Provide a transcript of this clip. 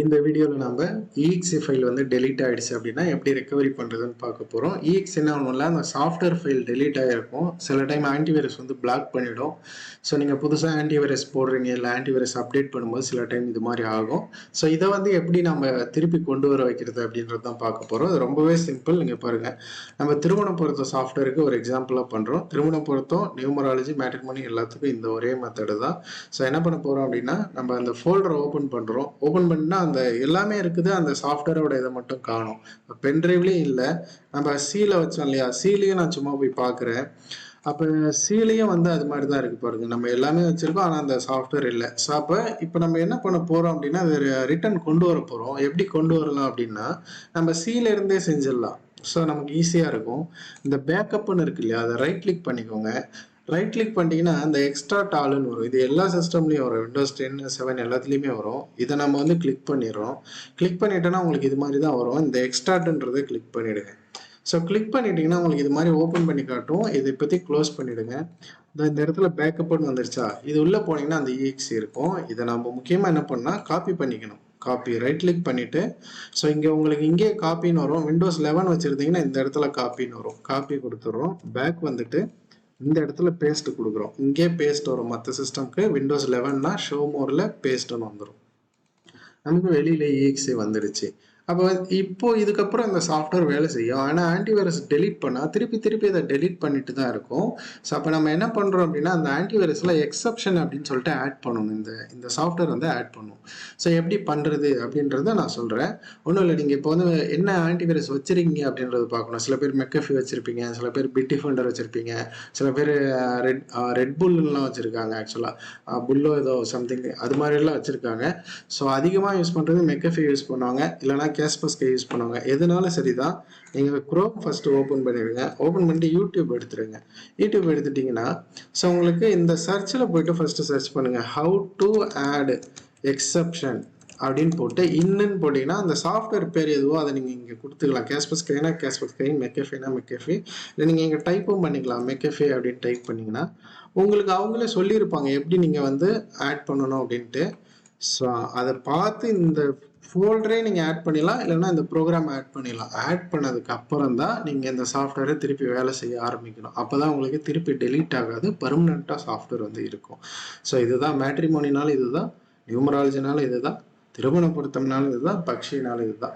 இந்த வீடியோவில் நம்ம இஎக்ஸி ஃபைல் வந்து டெலீட் ஆகிடுச்சு அப்படின்னா எப்படி ரெக்கவரி பண்ணுறதுன்னு பார்க்க போகிறோம் இஎக்ஸ் என்ன ஒன்றும் இல்லை அந்த சாஃப்ட்வேர் ஃபைல் டெலீட் ஆகிருக்கும் சில டைம் ஆன்டிவைரஸ் வந்து பிளாக் பண்ணிவிடும் ஸோ நீங்கள் புதுசாக ஆன்டிவைரஸ் போடுறீங்க இல்லை ஆன்டிவைரஸ் அப்டேட் பண்ணும்போது சில டைம் இது மாதிரி ஆகும். ஸோ இதை வந்து எப்படி நம்ம திருப்பி கொண்டு வர வைக்கிறது அப்படின்றது தான் பார்க்க போகிறோம் அது ரொம்பவே சிம்பிள் நீங்கள் பாருங்கள் நம்ம திருமணம் பொருத்த சாஃப்ட்வேருக்கு ஒரு எக்ஸாம்பிளாக பண்ணுறோம் திருமணம் பொருத்தம் நியூமராலஜி மேட்ரிமோனி எல்லாத்துக்கும் இந்த ஒரே மெத்தடு தான். ஸோ என்ன பண்ண போகிறோம் அப்படின்னா நம்ம அந்த ஃபோல்டரை ஓப்பன் பண்ணுறோம் ஓப்பன் பண்ணால் அந்த எல்லாமே இருக்குது. அந்த சாஃப்ட்வேரோட இதை மட்டும் காணும். பென்ட்ரைவ்லேயும் இல்லை. நம்ம சீல வச்சோம் இல்லையா? சீலையும் நான் சும்மா போய் பார்க்குறேன் அப்போ சீலையும் வந்து அது மாதிரி தான் இருக்குது பாருங்க. நம்ம எல்லாமே வச்சுருக்கோம். ஆனால் அந்த சாஃப்ட்வேர் இல்லை. ஸோ அப்போ இப்போ நம்ம என்ன பண்ண போகிறோம் அப்படின்னா அது ரிட்டர்ன் கொண்டு வர போகிறோம் எப்படி கொண்டு வரலாம் அப்படின்னா நம்ம சீல இருந்தே செஞ்சிடலாம். ஸோ நமக்கு ஈஸியாக இருக்கும். இந்த பேக்கப்னு இருக்கு இல்லையா? அதை ரைட் கிளிக் பண்ணிக்கோங்க. ரைட் கிளிக் பண்ணிட்டீங்கன்னா அந்த எக்ஸ்ட்ரா டாலுன்னு வரும். இது எல்லா சிஸ்டம்லேயும் வரும். விண்டோஸ் டென் செவன் எல்லாத்துலேயுமே வரும். இதை நம்ம வந்து கிளிக் பண்ணிடுறோம். கிளிக் பண்ணிட்டோன்னா உங்களுக்கு இது மாதிரி தான் வரும். இந்த எக்ஸ்ட்ராட்டுன்றதை கிளிக் பண்ணிவிடுங்க ஸோ கிளிக் பண்ணிட்டீங்கன்னா உங்களுக்கு இது மாதிரி ஓப்பன் பண்ணி காட்டும். இதை பற்றி க்ளோஸ் பண்ணிவிடுங்க இந்த இடத்துல பேக்கப்னு வந்துருச்சா? இது உள்ளே போனீங்கன்னா அந்த இஎக்ஸி இருக்கும். இதை நம்ம முக்கியமாக என்ன பண்ணால் காப்பி பண்ணிக்கணும். காப்பி ரைட் கிளிக் பண்ணிவிட்டு ஸோ இங்கே உங்களுக்கு இங்கே காப்பின்னு வரும். விண்டோஸ் லெவன் வச்சுருந்தீங்கன்னா இந்த இடத்துல காப்பின்னு வரும். காப்பி கொடுத்துட்றோம். பேக் வந்துட்டு இந்த இடத்துல பேஸ்ட் கொடுக்குறோம். இங்கே பேஸ்ட் வரும். மற்ற சிஸ்டம்க்கு விண்டோஸ் லெவன்னா ஷோ மோரில் பேஸ்ட்னு வந்துடும் நமக்கு வெளியில் இஎக்ஸி வந்துடுச்சு. அப்போ இப்போ இதுக்கப்புறம் இந்த சாஃப்ட்வேர் வேலை செய்யும். ஆனால் ஆன்டிவைரஸ் டெலிட் பண்ணால் திருப்பி திருப்பி அதை டெலிட் பண்ணிட்டு தான் இருக்கும். ஸோ அப்போ நம்ம என்ன பண்ணுறோம் அப்படின்னா அந்த ஆன்டிவைரஸில் எக்ஸப்ஷன் அப்படின்னு சொல்லிட்டு ஆட் பண்ணணும். இந்த இந்த சாஃப்ட்வேர் வந்து ஆட் பண்ணும். ஸோ எப்படி பண்ணுறது அப்படின்றத நான் சொல்கிறேன் ஒன்றும் இல்லை நீங்கள் இப்போ வந்து என்ன ஆன்டிவைரஸ் வச்சுருக்கீங்க அப்படின்றத பார்க்கணும். சில பேர் மெக்கஃபி வச்சுருப்பீங்க சில பேர் பிட்டி ஃபண்டர் வச்சுருப்பீங்க சில பேர் ரெட் ரெட் புல்லாம் வச்சுருக்காங்க ஆக்சுவலாக புல்லோ ஏதோ சம்திங் அது மாதிரிலாம் வச்சுருக்காங்க. ஸோ அதிகமாக யூஸ் பண்ணுறது மெக்கஃபி யூஸ் பண்ணுவாங்க. இல்லைனா கேஸ்பஸ்கை யூஸ் பண்ணுவாங்க. எதனால சரி தான் நீங்கள் குரோம் ஃபஸ்ட்டு ஓப்பன் பண்ணிடுங்க. ஓப்பன் பண்ணிட்டு யூடியூப் எடுத்துருங்க யூடியூப் எடுத்துட்டிங்கன்னா ஸோ உங்களுக்கு இந்த சர்ச்சில் போயிட்டு ஃபஸ்ட்டு சர்ச் பண்ணுங்கள் ஹவு டு ஆட் எக்ஸப்ஷன் அப்படின்னு போட்டு இன்னுன்னு போட்டிங்கன்னா அந்த சாஃப்ட்வேர் பேர் எதுவோ அதை நீங்கள் இங்கே கொடுத்துக்கலாம். கேஸ்பஸ் கைனா கேஸ்பஸ் கைன் மெக்கஃபேனா மெக்கஃபே இல்லை நீங்கள் இங்கே டைப்பும் பண்ணிக்கலாம். மெக்கஃபே அப்படின்னு டைப் பண்ணிங்கன்னா உங்களுக்கு அவங்களே சொல்லியிருப்பாங்க. எப்படி நீங்கள் வந்து ஆட் பண்ணணும் அப்படின்ட்டு. ஸோ அதை பார்த்து இந்த ஃபோல்டரே நீங்கள் ஆட் பண்ணிடலாம். இல்லைன்னா இந்த ப்ரோக்ராம் ஆட் பண்ணிடலாம். ஆட் பண்ணதுக்கு அப்புறம் தான் நீங்கள் இந்த சாஃப்ட்வேரை திருப்பி வேலை செய்ய ஆரம்பிக்கணும். அப்போ தான் உங்களுக்கு திருப்பி டெலீட் ஆகாது. பர்மனெண்ட்டாக சாஃப்ட்வேர் வந்து இருக்கும். ஸோ இதுதான் மேட்ரிமோனினாலும் இதுதான் நியூமராலஜினாலும் இதுதான் திருமண பொருத்தம்னாலும் இதுதான் பக்ஷினாலும் இதுதான்.